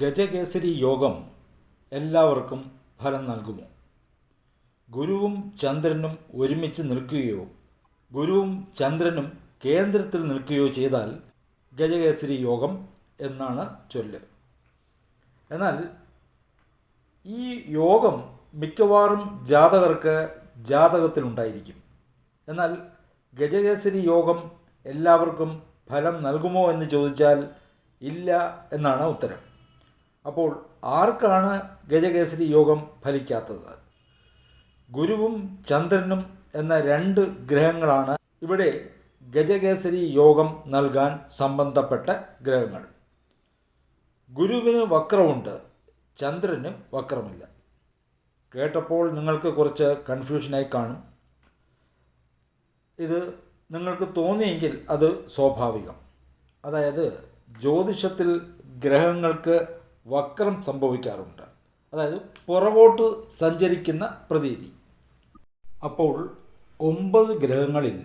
ഗജകേസരി യോഗം എല്ലാവർക്കും ഫലം നൽകുമോ? ഗുരുവും ചന്ദ്രനും ഒരുമിച്ച് നിൽക്കുകയോ ഗുരുവും ചന്ദ്രനും കേന്ദ്രത്തിൽ നിൽക്കുകയോ ചെയ്താൽ ഗജകേസരി യോഗം എന്നാണ് ചൊല്ല്. എന്നാൽ ഈ യോഗം മിക്കവാറും ജാതകർക്ക് ജാതകത്തിലുണ്ടായിരിക്കും. എന്നാൽ ഗജകേസരി യോഗം എല്ലാവർക്കും ഫലം നൽകുമോ എന്ന് ചോദിച്ചാൽ ഇല്ല എന്നാണ് ഉത്തരം. അപ്പോൾ ആർക്കാണ് ഗജകേസരി യോഗം ഫലിക്കാത്തത്? ഗുരുവും ചന്ദ്രനും എന്ന രണ്ട് ഗ്രഹങ്ങളാണ് ഇവിടെ ഗജകേസരി യോഗം നൽകാൻ സംബന്ധപ്പെട്ട ഗ്രഹങ്ങൾ. ഗുരുവിന് വക്രമുണ്ട് ചന്ദ്രന് വക്രമില്ല. കേട്ടപ്പോൾ നിങ്ങൾക്ക് കുറച്ച് കൺഫ്യൂഷനായി കാണും. ഇത് നിങ്ങൾക്ക് തോന്നിയെങ്കിൽ അത് സ്വാഭാവികം. അതായത് ജ്യോതിഷത്തിൽ ഗ്രഹങ്ങൾക്ക് വക്രം സംഭവിക്കാറുണ്ട്. അതായത് പുറകോട്ട് സഞ്ചരിക്കുന്ന പ്രതീതി. അപ്പോൾ ഒമ്പത് ഗ്രഹങ്ങളിൽ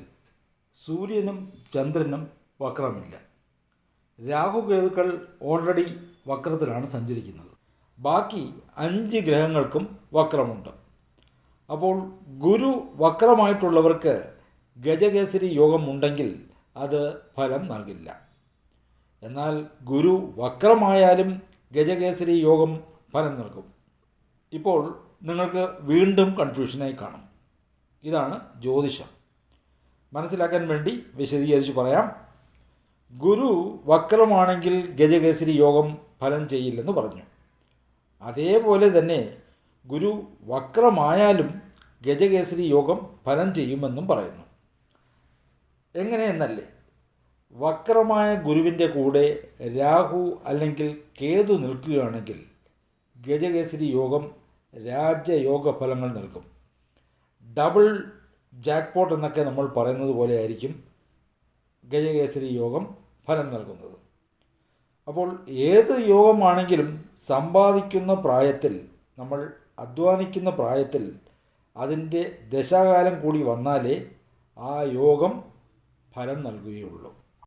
സൂര്യനും ചന്ദ്രനും വക്രമില്ല. രാഹുകേതുക്കൾ ഓൾറെഡി വക്രത്തിലാണ് സഞ്ചരിക്കുന്നത്. ബാക്കി അഞ്ച് ഗ്രഹങ്ങൾക്കും വക്രമുണ്ട്. അപ്പോൾ ഗുരു വക്രമായിട്ടുള്ളവർക്ക് ഗജകേസരി യോഗം ഉണ്ടെങ്കിൽ അത് ഫലം നൽകില്ല. എന്നാൽ ഗുരു വക്രമായാലും ഗജകേസരി യോഗം ഫലം നൽകും. ഇപ്പോൾ നിങ്ങൾക്ക് വീണ്ടും കൺഫ്യൂഷനായി കാണും. ഇതാണ് ജ്യോതിഷം. മനസ്സിലാക്കാൻ വേണ്ടി വിശദീകരിച്ച് പറയാം. ഗുരു വക്രമാണെങ്കിൽ ഗജകേസരി യോഗം ഫലം ചെയ്യില്ലെന്ന് പറഞ്ഞു. അതേപോലെ തന്നെ ഗുരു വക്രമായാലും ഗജകേസരി യോഗം ഫലം ചെയ്യുമെന്നും പറയുന്നു. എങ്ങനെയെന്നല്ലേ? വക്രമായ ഗുരുവിന്റെ കൂടെ രാഹു അല്ലെങ്കിൽ കേതു നിൽക്കുകയാണെങ്കിൽ ഗജകേസരി യോഗം രാജയോഗ ഫലങ്ങൾ നൽകും. ഡബിൾ ജാക്ക്പോട്ട് എന്നൊക്കെ നമ്മൾ പറയുന്നത് പോലെ ആയിരിക്കും ഗജകേസരി യോഗം ഫലം നൽകുന്നത്. അപ്പോൾ ഏത് യോഗമാണെങ്കിലും സമ്പാദിക്കുന്ന പ്രായത്തിൽ നമ്മൾ അധ്വാനിക്കുന്ന പ്രായത്തിൽ അതിന്റെ ദശാകാലം കൂടി വന്നാലേ ആ യോഗം ഫലം നൽകുകയുള്ളൂ.